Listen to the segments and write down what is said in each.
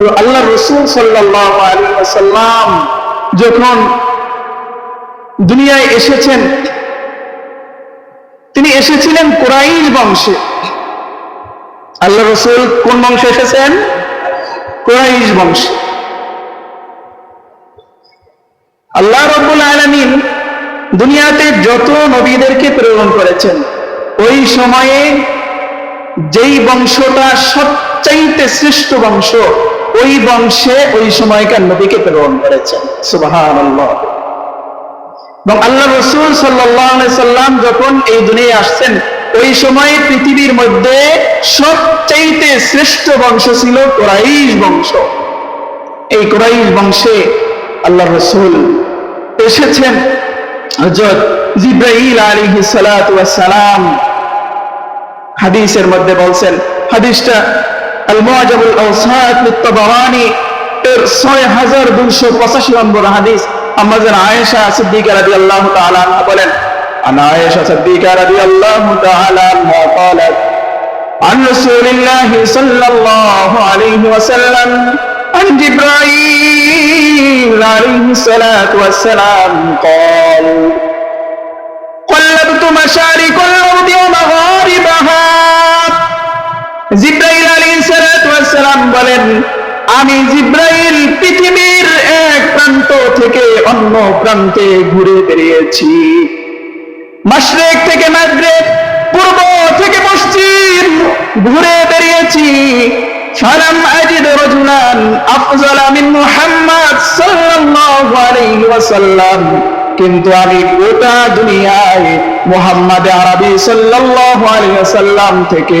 আল্লাহ রসুল সাল্লাম যখন দুনিয়ায় এসেছেন, তিনি এসেছিলেন কোরাইশ বংশে। আল্লাহ রসুল কোন বংশে এসেছেন? কোরাইশ বংশে। আল্লাহ রব্বুল আলমিন দুনিয়াতে যত নবীদেরকে প্রেরণ করেছেন, ওই সময়ে যেই বংশটা সবচাইতে শ্রেষ্ঠ বংশ ওই বংশে ওই সময়কার নবীকে প্রেরণ করেছেন। সুবাহান এবং আল্লাহ রসুল সাল্লাম যখন এই দুনিয়ায় আসছেন, ওই সময় পৃথিবীর মধ্যে সবচাইতে শ্রেষ্ঠ বংশ ছিল কোরাইশ বংশ। এই কোরাইশ বংশে আল্লাহ রসুল এসেছেন। হজরত আলাইহিস সালাতু সালাম হাদিসের মধ্যে বলছেন, হাদিসটা আল মুআজাবুল আওসাত লিত-তাবারানি এর 6285 নম্বর হাদিস আমাদের আয়েশা সিদ্দিকা রাদিয়াল্লাহু তাআলা আনহা বলেন عن عائشة صديقة رضي الله تعالى عنها قالت عن رسول الله صلى الله عليه وسلم عن جبرائيل عليه الصلاة والسلام قال قلبت مشارق الأرض ومغاربها জিব্রাইল আলাইহিস সালাম বলেন, আমি জিব্রাইল পৃথিবীর এক প্রান্ত থেকে অন্য প্রান্তে ঘুরে বেরিয়েছি। মাশরিক থেকে মাগরিব, পূর্ব থেকে পশ্চিম ঘুরে বেরিয়েছি। ফালাম আজিদ রাজুলান আফজালা মিন মুহাম্মদ সাল্লাল্লাহু আলাইহি ওয়াসাল্লাম। কিন্তু আমি গোটা দুনিয়ায় মোহাম্মদ আরবি সাল্লাল্লাহু আলাইহি ওয়াসাল্লাম থেকে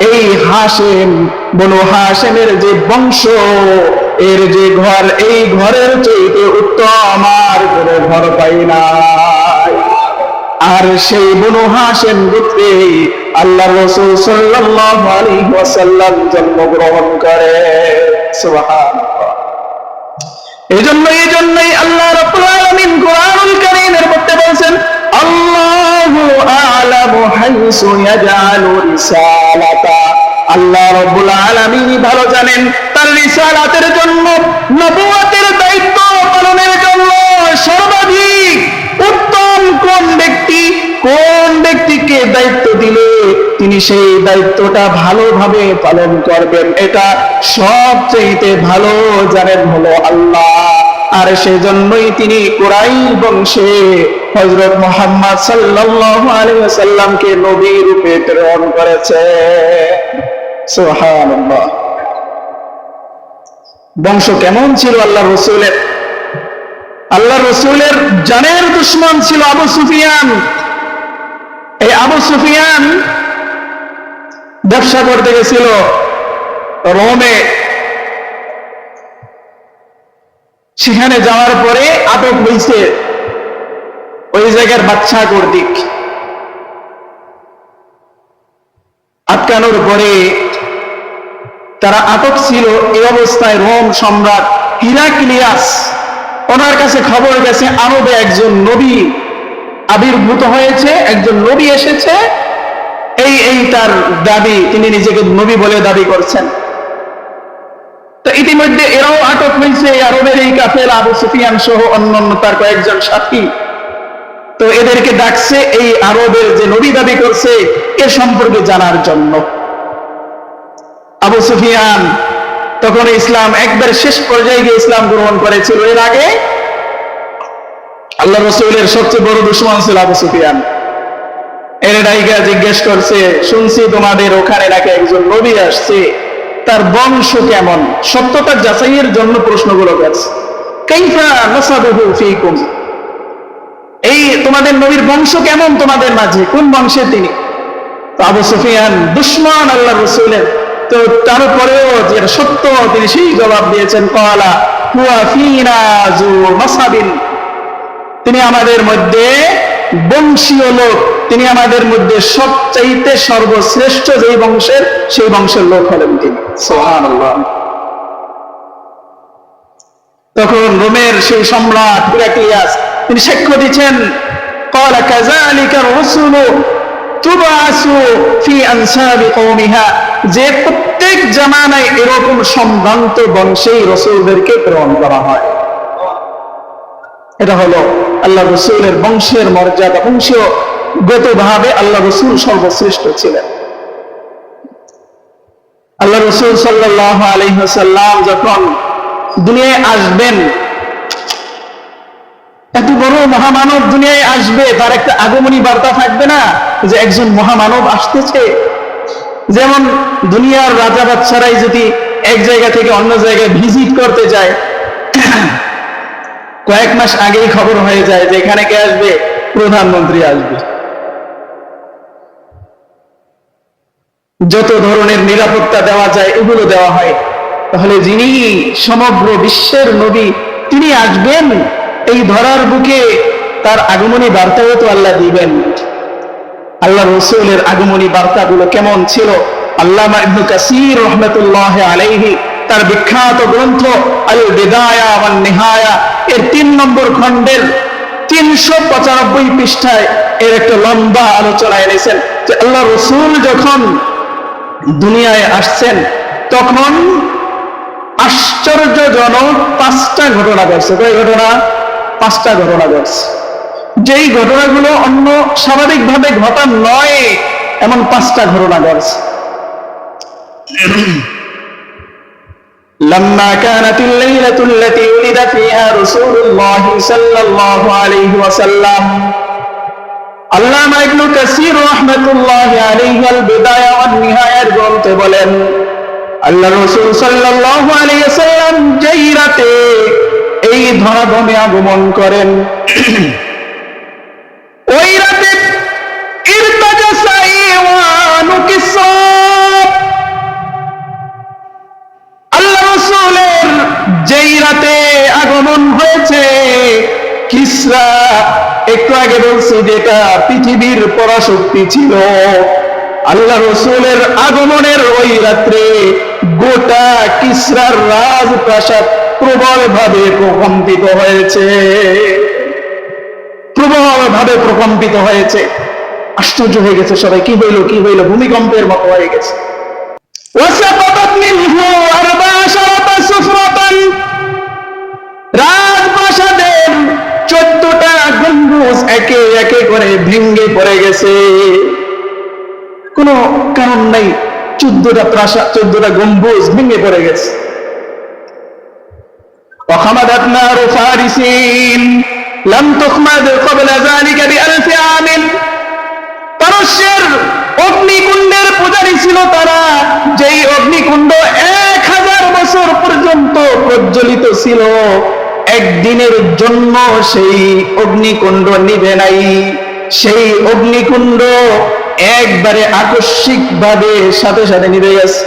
এই হাসেম, বনু হাসেমের যে বংশ, এর যে ঘর, এই ঘরের চাইতে উত্তম, আর কোনো ঘর পাই না আর সেই বনু হাসেম গোত্রে আল্লাহ রসুল সাল্লাল্লাহু আলাইহি ওয়াসাল্লাম জন্মগ্রহণ করে। সুবহানাল্লাহ। এই জন্য এই জন্যই আল্লাহ রাব্বুল আলামিন কোরআনুল কারীমের মধ্যে বলেন আল্লাহু আ'লামু হাইসু ইয়াজআলু রিসালাতা। আল্লাহ রাব্বুল আলামিন ভালো জানেন, তার রিসালাতের জন্য নবুয়তের দায়িত্ব পালনের জন্য সর্বাধিক উত্তম কোন ব্যক্তি, কোন ব্যক্তিকে দায়িত্ব দিলে তিনি সেই দায়িত্বটা ভালোভাবে পালন করবেন? এটা সবচেয়ে ভালো জানেন হলো আল্লাহ। আর সেজন্যই তিনি কোরাই বংশে হজরত মোহাম্মদ সাল্লাল্লাহু আলাইহি ওয়াসাল্লামকে নবী রূপে প্রেরণ করেছে। সুবহানাল্লাহ। বংশ কেমন ছিল আল্লাহ রসুলের? আল্লাহ রসুলের জানের দুশ্মন ছিল আবু সুফিয়ান। এই আবু সুফিয়ান ব্যবসা করতে গেছিল রোমে। সেখানে যাওয়ার পরে আটক হয়েছে ওই জায়গার বাচ্চা কর্তৃক। আটকানোর পরে তারা আটক ছিল এই অবস্থায় রোম সম্রাট হিরাক্লিয়াস। ওনার কাছে খবর গেছে, আরবে একজন নবী আবির্ভূত হয়েছে, একজন নবী এসেছে। এই এই তার দাবি, তিনি নিজেকে নবী বলে দাবি করছেন। তো ইতিমধ্যে এরাও আটক হয়েছে আরবের এই কাফের আবু সুফিয়ান সহ অন্যান্য তার কয়েকজন সাথী। তো এদেরকে ডাকছে এই আরবের যে নবী দাবি করছে, এ সম্পর্কে জানার জন্য। আবু সুফিয়ান তখন ইসলাম একবার শেষ পর্যায়ে গিয়ে ইসলাম গ্রহণ করেছিল। এর আগে আল্লাহ রসুলের সবচেয়ে বড় দুশ্মন ছিল আবু সুফিয়ান। এর ডাইকা জিজ্ঞেস করছে, শুনছি তোমাদের ওখানে নাকি একজন নবী আসছে? তার বংশ কেমন? সত্যতার যাচাইয়ের জন্য প্রশ্নগুলো গেছে। এই তোমাদের নবীর বংশ কেমন তোমাদের মাঝে? কোন বংশে তিনি? আবু সুফিয়ান, দুশ্মন আল্লাহ রসুলের। তো তারপরেও যে সত্য, তিনি সেই জবাব দিয়েছেন, কলা হুয়া ফিনা তিনি আমাদের মধ্যে বংশীয় লোক তিনি আমাদের মধ্যে সবচাইতে সর্বশ্রেষ্ঠ যেই বংশের সেই বংশের লোক হলেন তিনি সুবহানাল্লাহ তখন রোমের সেই সম্রাট হিরাক্লিয়াস তিনি সাক্ষ্য দিচ্ছেন قال كذلك الرسل تبعث في أنساب قومها যে প্রত্যেক জামানায় এরকম সম্ভ্রান্ত বংশেই রসুলদেরকে প্রেরণ করা হয় এটা হলো আল্লাহ রসুলের বংশের মর্যাদা, বংশীয় গতভাবে আল্লাহ রসুল সর্বশ্রেষ্ঠ ছিলেন। আল্লাহ রসুল সাল্লাহ আলহ্লাম যখন দুনিয়ায় আসবেন, এত বড় মহামানব দুনিয়ায় আসবে, তার একটা আগমনী বার্তা থাকবে না যে একজন মহামানব আসতেছে। যেমন দুনিয়ার রাজা বাচ্চারাই যদি এক জায়গা থেকে অন্য জায়গায় ভিজিট করতে যায় কয়েক মাস আগেই খবর হয়ে যায় যে এখানে কে আসবে? প্রধানমন্ত্রী আসবে। যত ধরনের নিরাপত্তা দেওয়া যায়, এগুলো দেওয়া হয়। তাহলে যিনি সমগ্র বিশ্বের নবী, তিনি আসবেন? এই ধরার বুকে তার আগমনী বার্তাও তো আল্লাহ দিবেন। আল্লাহ রসুলের আগমনী বার্তাগুলো কেমন ছিল? আল্লাহ কাসির রহমতুল্লাহ আলাইহি তার বিখ্যাত গ্রন্থ আল বেদায়া ওয়ান নিহায়া এর তিন নম্বর খণ্ডের তিনশো পঁচানব্বই পৃষ্ঠায় এর একটা লম্বা আলোচনা এনেছেন যে আল্লাহ রসুল যখন দুনিয়ায় আসছেন, তখন আশ্চর্যজনক পাঁচটা ঘটনা ঘটছে। কয় ঘটনা? পাঁচটা ঘটনা ঘটছে। যেই ঘটনাগুলো অন্য স্বাভাবিকভাবে ঘটা নয়, এমন পাঁচটা ঘটনা ঘটছে। لما كانت الليلة التي ولد فيها رسول الله صلى الله عليه وسلم আল্লামা ইবনু কাসির রাহমাতুল্লাহি আলাইহি আল বিদায়া ওয়ান নিহায়ার গ্রন্থে বলেন আল্লাহ রাসূল সাল্লাল্লাহু আলাইহি ওয়াসাল্লাম যেই রাতে এই ধরাধামে আগমন করেন ওই যেই রাতে আগমন হয়েছে কিসরা একটু আগে বলছি যেটা পৃথিবীর পরাশক্তি ছিল। আল্লাহ রসুলের আগমনের ওই রাত্রে গোটা কিসরার রাজপ্রাসাদ প্রবল ভাবে প্রকম্পিত হয়েছে। প্রবল ভাবে প্রকম্পিত হয়েছে। আশ্চর্য হয়ে গেছে সবাই, কি হইল কি হইল? ভূমিকম্পের মতো হয়ে গেছে। করে ভেঙ্গে পড়ে গেছে কোনো কারণ নাই চোদ্দটা প্রাসাদ চোদ্দটা গম্বুজ ভেঙে পড়ে গেছে وخمدت نار فارس لم تخمد قبل ذلك بألف عام পারস্যের অগ্নিকুণ্ডের পূজারী ছিল তারা যেই অগ্নিকুণ্ড এক হাজার বছর পর্যন্ত প্রজ্বলিত ছিল একদিনের জন্য সেই অগ্নিকুণ্ড নিবে নাই। সেই অগ্নিকুণ্ড একবারে আকস্মিক ভাবে সাথে সাথে নিবে গেছে।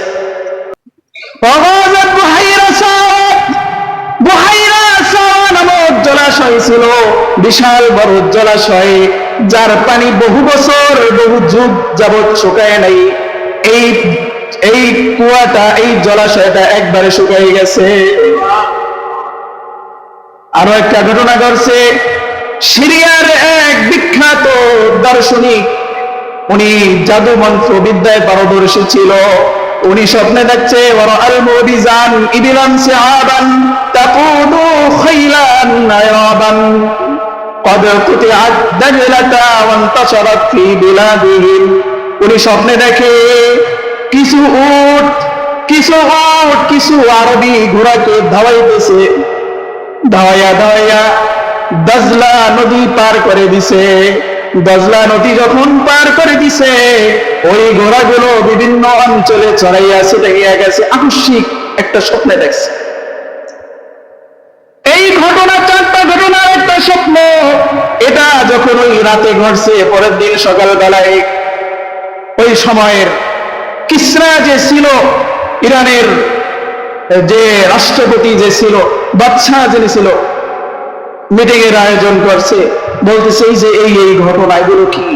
জলাশয়টা একবারে শুকাই গেছে। আরো একটা ঘটনা ঘটছে সিরিয়ার এক বিখ্যাত দার্শনিক উনি জাদু মন্ত্র বিদ্যায় পারদর্শী ছিল উনি স্বপ্নে দেখছে বড় আল মুবিজান ইবিলান সিআবান তাকুনু খাইলান নায়াবান قد قطعت دجلة وانتشرت في بلادهم উনি স্বপ্নে দেখে কিছু উট কিছু উট কিছু আরবি ঘোড়াকে ধাওয়াইতেছে ধাওয়াইয়া ধাওয়াইয়া দজলা নদী পার করে দিছে। দজলা নদী যখন পার করে দিছে, ওই ঘোড়াগুলো বিভিন্ন অঞ্চলে চড়াইয়া ছিটাইয়া গেছে। আকস্মিক একটা স্বপ্নে দেখছে। এই ঘটনা, চারটা ঘটনার একটা স্বপ্ন। এটা যখন ওই রাতে ঘটছে, পরের দিন সকালবেলায় ওই সময়ের কিসরা যে ছিল, ইরানের যে রাষ্ট্রপতি যে ছিল বাচ্চা যিনি ছিল মিটিং এর আয়োজন করছে, বলতেছে যে এই এই ঘটনা এগুলো কি?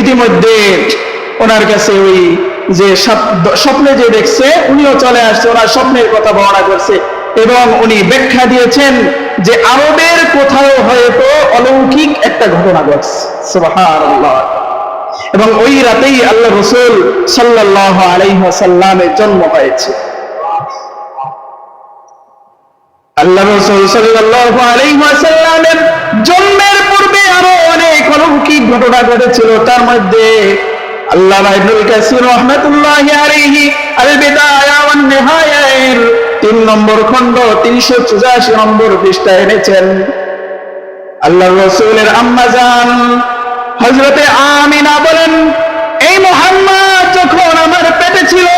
ইতিমধ্যে ওনার কাছে ওই যে স্বপ্নে যে দেখছে, উনিও চলে আসছে, ওনার স্বপ্নের কথা বর্ণনা করছে এবং উনি ব্যাখ্যা দিয়েছেন যে আরবের কোথাও হয়তো অলৌকিক একটা ঘটনা ঘটছে। এবং ওই রাতেই আল্লাহ রসুল সাল্লাহ আলাইহাসাল্লামের জন্ম হয়েছে। আল্লাহ রসুল সাল্লাল্লাহু আলাইহি ওয়াসাল্লামের জন্মের পূর্বে আরও অনেক অলৌকিক ঘটনা ঘটেছিল। তার মধ্যে আল্লাহ ইবনুল কাসির রাহমাতুল্লাহি আলাইহি আল বিদায়া ওয়ান নম্বর খণ্ড 384 নম্বর এনেছেন। আল্লাহ রসুলের আম্মা জান হযরতে আমিনা বলেন, এই মুহাম্মদ যখন আমার পেটে ছিল,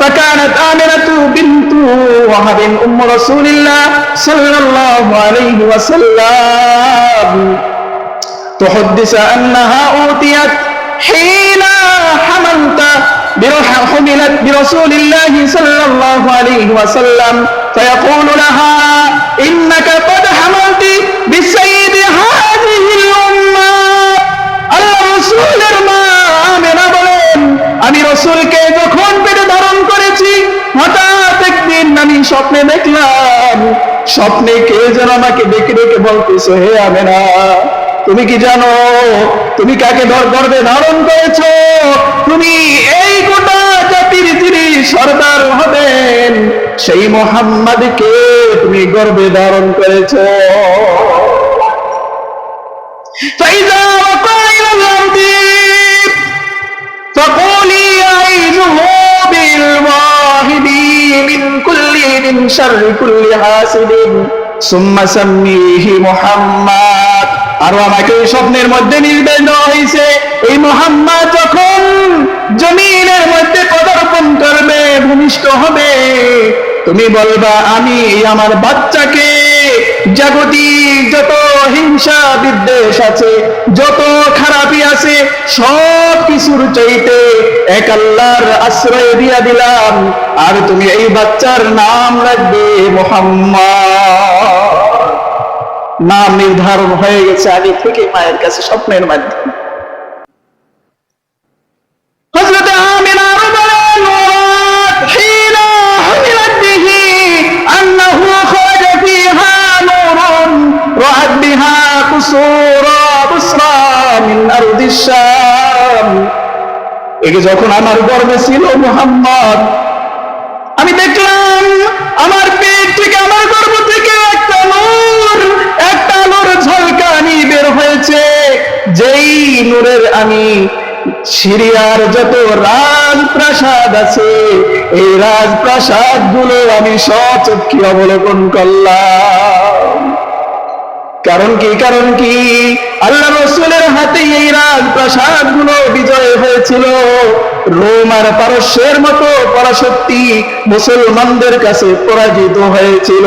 ফাকানাত আমিনাতু বিন وهب أم رسول الله صلى الله عليه وسلم تحدث أنها أوتيت حين حملت بروح حملت برسول الله صلى الله عليه وسلم فيقول لها إنك قد حملت بسيد هذه الأمة আল্লাহ রসুলের মা আমেনা বলেন আমি রসুলকে যখন পেটে ধারণ করেছি হঠাৎ একদিন আমি স্বপ্নে দেখলাম। স্বপ্নে কে যেন আমাকে ডেকে ডেকে বলতেছ, হে আমি না তুমি কি জানো? তুমি কাকে ধর গর্বে ধারণ করেছ? তুমি এই গোটা জাতির তিনি সর্দার হবেন, সেই মোহাম্মদ কে তুমি গর্বে ধারণ করেছ। ফাইজা মিন শাররি কুল্লি হাসিদিন, সুম্মা সাম্মিহি মুহাম্মদ। আর আমাকে এই স্বপ্নের মধ্যে নির্দেশ দেওয়া হয়েছে এই মোহাম্মদ যখন জমিনের মধ্যে পদার্পণ করবে, ভূমিষ্ঠ হবে, তুমি বলবা, আমি আমার বাচ্চাকে জাগতিক যত হিংসা বিদ্বেষ আছে, যত খারাপি আছে, সব কিছুর চাইতে এক আল্লাহর আশ্রয় দিয়া দিলাম। আর তুমি এই বাচ্চার নাম রাখবে মোহাম্মদ। নাম নির্ধারণ হয়ে গেছে আগে থেকে মায়ের কাছে স্বপ্নের মাধ্যমে। হযরত একে যখন আমার গর্ভে ছিল মুহাম্মদ, আমি দেখলাম আমার পেট থেকে, আমার গর্ভ থেকে একটা নূর একটা নূর ঝলকানি বের হয়েছে। যেই নূরের আমি সিরিয়ার যত রাজপ্রাসাদ আছে, এই রাজপ্রাসাদগুলো আমি সচক্ষে অবলোকন করলাম। কারণ কি কারণ কি? আল্লাহ রসুলের হাতে এই রাজপ্রাসাদগুলো বিজয় হয়েছিল। রোম আর পারস্যের মতো পরাশক্তি মুসলমানদের কাছে পরাজিত হয়েছিল।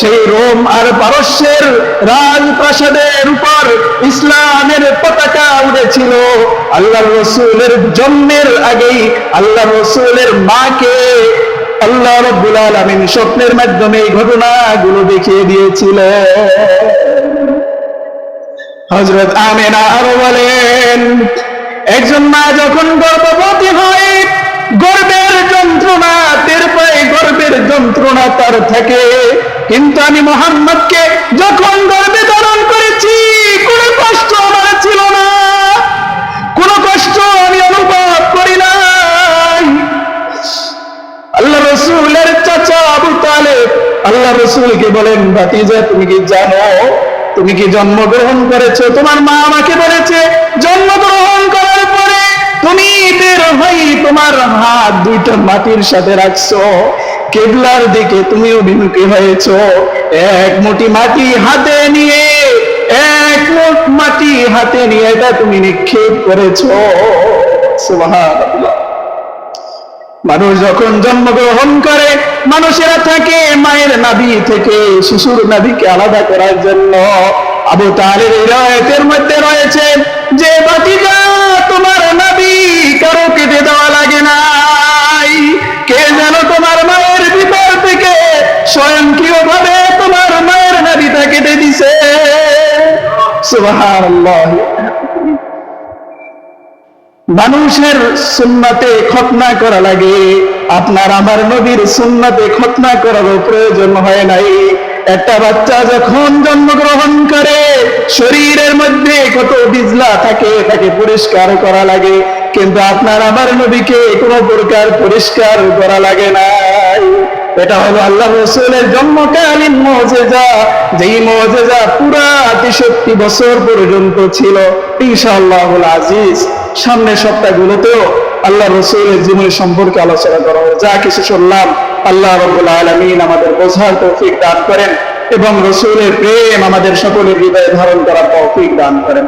সেই রোম আর পারস্যের রাজপ্রাসাদের উপর ইসলামের পতাকা উড়েছিল আল্লাহ রসুলের জন্মের আগেই আল্লাহ রসুলের মাকে আল্লাহ রব্বুল আলামিন স্বপ্নের মাধ্যমে এই ঘটনাগুলো দেখিয়ে দিয়েছিলেন। হজরত আমেনা আরও বলেন, একজন মা যখন গর্ভবতী হয়, গর্বের যন্ত্রণা টের পায়, গর্বের যন্ত্রণা তার থাকে। কিন্তু আমি মোহাম্মদকে যখন গর্বে ধারণ করেছি, কোনো কষ্ট আমার ছিল না। কোনো কষ্ট আমি অনুভব করি নাই। আল্লাহ রসুলের চাচা আবু তালেব, আল্লাহ রসুলকে বলেন, ভাতিজা, তুমি কি জানো তুমি কি জন্মগ্রহণ করেছ? তোমার মা আমাকে বলেছে, জন্মগ্রহণ করার পরে তুমি বের হই তোমার হাত দুইটা মাটির সাথে রাখছো। কেবলার দিকে তুমি অভিমুখী হয়েছো। এক মুঠি মাটি হাতে নিয়ে, এক মুঠ মাটি হাতে নিয়ে এটা তুমি নিক্ষেপ করেছ। সুবহানাল্লাহ। মানুষ যখন জন্মগ্রহণ করে, মানুষেরা থাকে মায়ের নাভি থেকে শিশুর নাভিকে আলাদা করার জন্য। আবু তালের রয়েতের মধ্যে রয়েছে যে বাতিকা তোমার নাভি কারও কেটে দেওয়া লাগে নাই। কে যেন তোমার মায়ের ভিতর থেকে স্বয়ংক্রিয় ভাবে তোমার মায়ের নাবিটা কেটে দিছে। সুবহানাল্লাহ। মানুষের সুন্নাতে খতনা করা লাগে। আপনার আমার নবীর সুন্নাতে খতনা করারও প্রয়োজন হয় নাই। একটা বাচ্চা যখন জন্মগ্রহণ করে, শরীরের মধ্যে কত বিজলা থাকে, তাকে পরিষ্কার করা লাগে। কিন্তু আপনার আমার নবীকে কোনো প্রকার পরিষ্কার করা লাগে নাই। এটা হলো আল্লাহ রসুলের জন্মকালীন মজেজা যেই মজেজা পুরা তেষট্টি বছর পর্যন্ত ছিল। ইনশাআল্লাহ আজিজ। সামনের সপ্তাহগুলোতেও আল্লাহ রসুলের জীবনী সম্পর্কে আলোচনা করা হবে যা কিছু শুনলাম, আল্লাহ রবুল আলমিন আমাদের বোঝার তৌফিক দান করেন এবং রসুলের প্রেম আমাদের সকলের হৃদয়ে ধারণ করার তৌফিক দান করেন।